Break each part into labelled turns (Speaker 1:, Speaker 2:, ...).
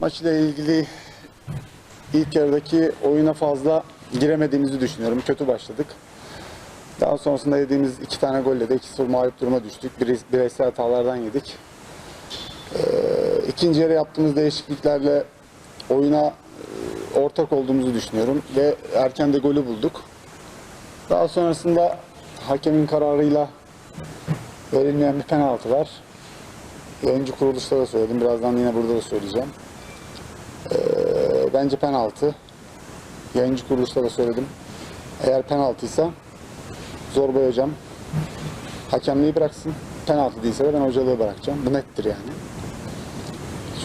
Speaker 1: Maç ile ilgili ilk yarıdaki oyuna fazla giremediğimizi düşünüyorum. Kötü başladık. Daha sonrasında yediğimiz iki tane golle de 2-0 mağlup duruma düştük. Bire- Bireysel hatalardan yedik. Ee, ikinci yarı yaptığımız değişikliklerle oyuna e, ortak olduğumuzu düşünüyorum ve erken de golü bulduk. Daha sonrasında hakemin kararıyla verilmeyen bir penaltı var. Oyuncu kuruluşta da söyledim. Birazdan yine burada da söyleyeceğim. Ee, bence penaltı. Yayıncı kuruluşta da söyledim. Eğer penaltıysa Zorbay hocam hakemliği bıraksın. Penaltı değilse de ben hocalığı bırakacağım. Bu nettir yani.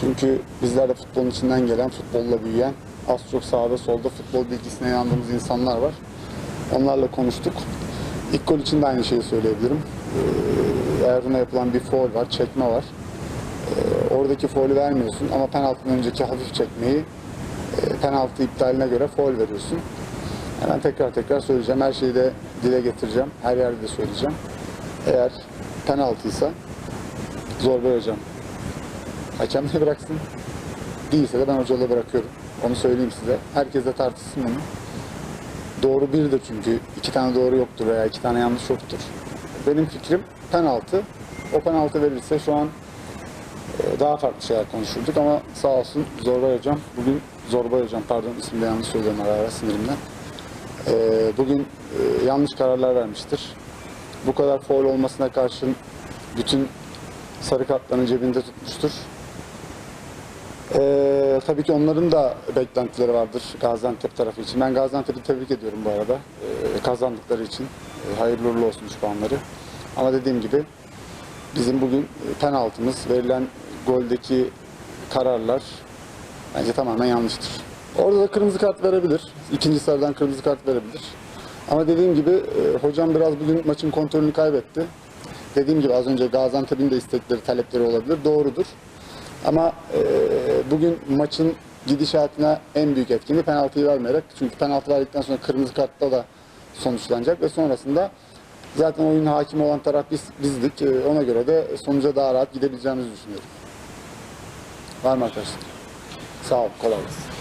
Speaker 1: Çünkü bizler de futbolun içinden gelen, futbolla büyüyen, az çok sağda solda futbol bilgisine inandığımız insanlar var. Onlarla konuştuk. İlk gol için de aynı şeyi söyleyebilirim. Ee, Erdoğan'a yapılan bir foul var, çekme var. Oradaki faulü vermiyorsun ama penaltının önceki hafif çekmeyi e, penaltı iptaline göre faul veriyorsun. Hemen tekrar tekrar söyleyeceğim. Her şeyi de dile getireceğim. Her yerde de söyleyeceğim. Eğer penaltıysa Zorbay hocam hakemliği bıraksın. Değilse de ben hocalığı bırakıyorum. Onu söyleyeyim size. Herkes de tartışsın bunu. Doğru birdir çünkü. iki tane doğru yoktur veya iki tane yanlış yoktur. Benim fikrim penaltı. O penaltı verirse şu an daha farklı şeyler konuşurduk ama sağ olsun Zorbay Hocam, bugün Zorbay Hocam pardon ismini de yanlış söylüyorum ara ara sinirimden. E, bugün e, yanlış kararlar vermiştir. Bu kadar foul olmasına karşın bütün sarı kartlarını cebinde tutmuştur. Ee, tabii ki onların da beklentileri vardır Gaziantep tarafı için. Ben Gaziantep'i tebrik ediyorum bu arada. Ee, kazandıkları için. Ee, hayırlı uğurlu olsun şu puanları. Ama dediğim gibi bizim bugün e, penaltımız, verilen goldeki kararlar bence tamamen yanlıştır. Orada da kırmızı kart verebilir. İkinci sarıdan kırmızı kart verebilir. Ama dediğim gibi e, hocam biraz bugün maçın kontrolünü kaybetti. Dediğim gibi az önce Gaziantep'in de istekleri, talepleri olabilir. Doğrudur. Ama e, bugün maçın gidişatına en büyük etkeni penaltıyı vermeyerek. Çünkü penaltı verdikten sonra kırmızı kartla da sonuçlanacak ve sonrasında zaten oyunun hakim olan taraf biz, bizdik. E, ona göre de sonuca daha rahat gidebileceğimizi düşünüyorum. Var mı arkadaşlar? Sağ ol, kolay gelsin.